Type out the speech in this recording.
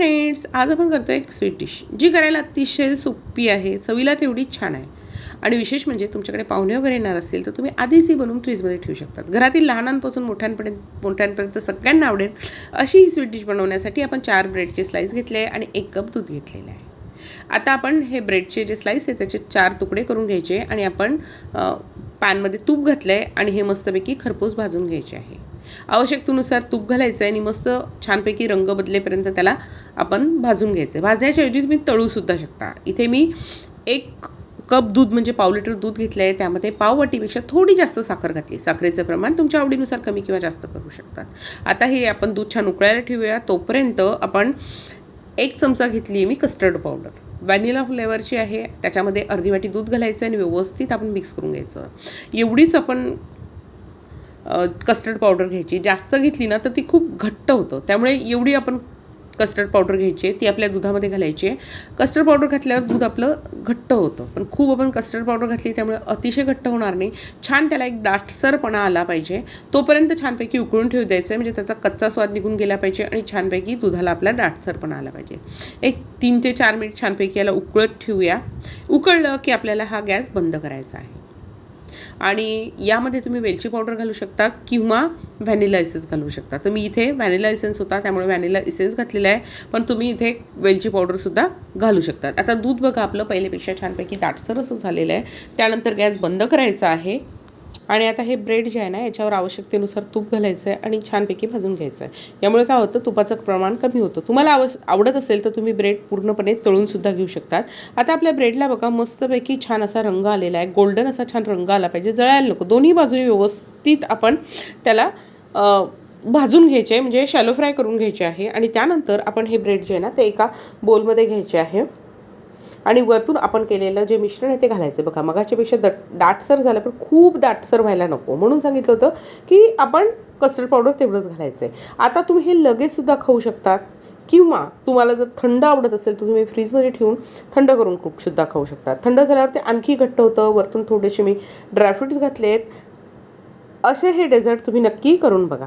Friends आज आपण करतो एक स्वीट डिश जी करायला अतिशय सोपी आहे चवीला तेवढी छान आहे. आणि विशेष म्हणजे तुमच्याकडे पाहुणे वगैरे येणार असतील तर तुम्ही आधीच ही बनवून फ्रीजमध्ये ठेवू शकतात. घरातील लहानांपासून मोठ्यांपर्यंत मोठ्यांपर्यंत सगळ्यांना आवडेल अशी ही स्वीट डिश बनवण्यासाठी आपण चार ब्रेडचे स्लाईस घेतले आहे आणि एक कप दूध घेतलेलं आहे. आता आपण हे ब्रेडचे जे स्लाईस आहे त्याचे चार तुकडे करून घ्यायचे आणि आपण पॅनमध्ये तूप घातलं आहे आणि हे मस्तपैकी खरपूस भाजून घ्यायचे आहे. आवश्यकतेनुसार तूप घालायचं आहे आणि मस्त छानपैकी रंग बदलेपर्यंत त्याला आपण भाजून घ्यायचं. आहे भाजण्याच्या ऐवजी तुम्ही तळूसुद्धा शकता. इथे मी एक कप दूध म्हणजे पाव लिटर दूध घेतलं आहे त्यामध्ये पाववाटीपेक्षा थोडी जास्त साखर घातली. साखरेचं प्रमाण तुमच्या आवडीनुसार कमी किंवा जास्त करू शकतात. आता हे आपण दूध छान उकळायला ठेवूया. तोपर्यंत आपण एक चमचा घेतली आहे मी कस्टर्ड पावडर व्हॅनिला फ्लेवरची आहे त्याच्यामध्ये अर्धी वाटी दूध घालायचं आणि व्यवस्थित आपण मिक्स करून घ्यायचं. एवढीच आपण कस्टर्ड पावडर घ्यायची. जास्त घेतली ना तर ती खूप घट्ट होतं. त्यामुळे एवढी आपण कस्टर्ड पावडर घ्यायची आहे ती आपल्या दुधामध्ये घालायची आहे. कस्टर्ड पावडर घातल्यावर दूध आपलं घट्ट होतं. पण खूप आपण कस्टर्ड पावडर घातली त्यामुळे अतिशय घट्ट होणार नाही. छान त्याला एक दाटसरपणा आला पाहिजे. तोपर्यंत छानपैकी उकळून ठेवू द्यायचं आहे. म्हणजे त्याचा कच्चा स्वाद निघून गेला पाहिजे आणि छानपैकी दुधाला आपला दाटसरपणा आला पाहिजे. एक तीन ते चार मिनिट छानपैकी याला उकळत ठेवूया. उकळलं की आपल्याला हा गॅस बंद करायचा आहे. आणि यामध्ये तुम्ही वेलची पावडर घालू शकता किंवा व्हॅनिला इसेन्स घालू शकता. तर मी इथे व्हॅनिला इसेन्स होता त्यामुळे व्हॅनिला इसेन्स घातलेला आहे. पण तुम्ही इथे वेलची पावडरसुद्धा घालू शकतात आता दूध बघा आपलं पहिलेपेक्षा छानपैकी दाटसर असं झालेलं आहे. त्यानंतर गॅस बंद करायचा आहे. आणि आता हे ब्रेड जे आहे ना याच्यावर आवश्यकतेनुसार तूप घालायचं आहे आणि छानपैकी भाजून घ्यायचं आहे यामुळे काय होतं तुपाचं प्रमाण कमी होतं. तुम्हाला आवस आवडत असेल तर तुम्ही ब्रेड पूर्णपणे तळूनसुद्धा घेऊ शकतात. आता आपल्या ब्रेडला बघा मस्तपैकी छान असा रंग आलेला आहे. गोल्डन असा छान रंग आला पाहिजे. जळायला नको. दोन्ही बाजूने व्यवस्थित आपण त्याला भाजून घ्यायचे आहे. म्हणजे शॅलो फ्राय करून घ्यायचे आहे. आणि त्यानंतर आपण हे ब्रेड जे आहे ना ते एका बोलमध्ये घ्यायचे आहे. आणि वरतून आपण केलेलं जे मिश्रण आहे ते घालायचं. बघा मगाच्यापेक्षा दट दाटसर झालं पण खूप दाटसर व्हायला नको. म्हणून सांगितलं होतं की आपण कस्टर्ड पावडर तेवढंच घालायचं आहे आता तुम्ही हे लगेचसुद्धा खाऊ शकतात किंवा तुम्हाला जर थंड आवडत असेल तर तुम्ही फ्रीजमध्ये ठेवून थंड करून खूप सुद्धा खाऊ शकतात. थंड झाल्यावर ते आणखी घट्ट होतं. वरतून थोडेसे मी ड्रायफ्रुट्स घातले आहेत असे हे डेझर्ट तुम्ही नक्की करून बघा.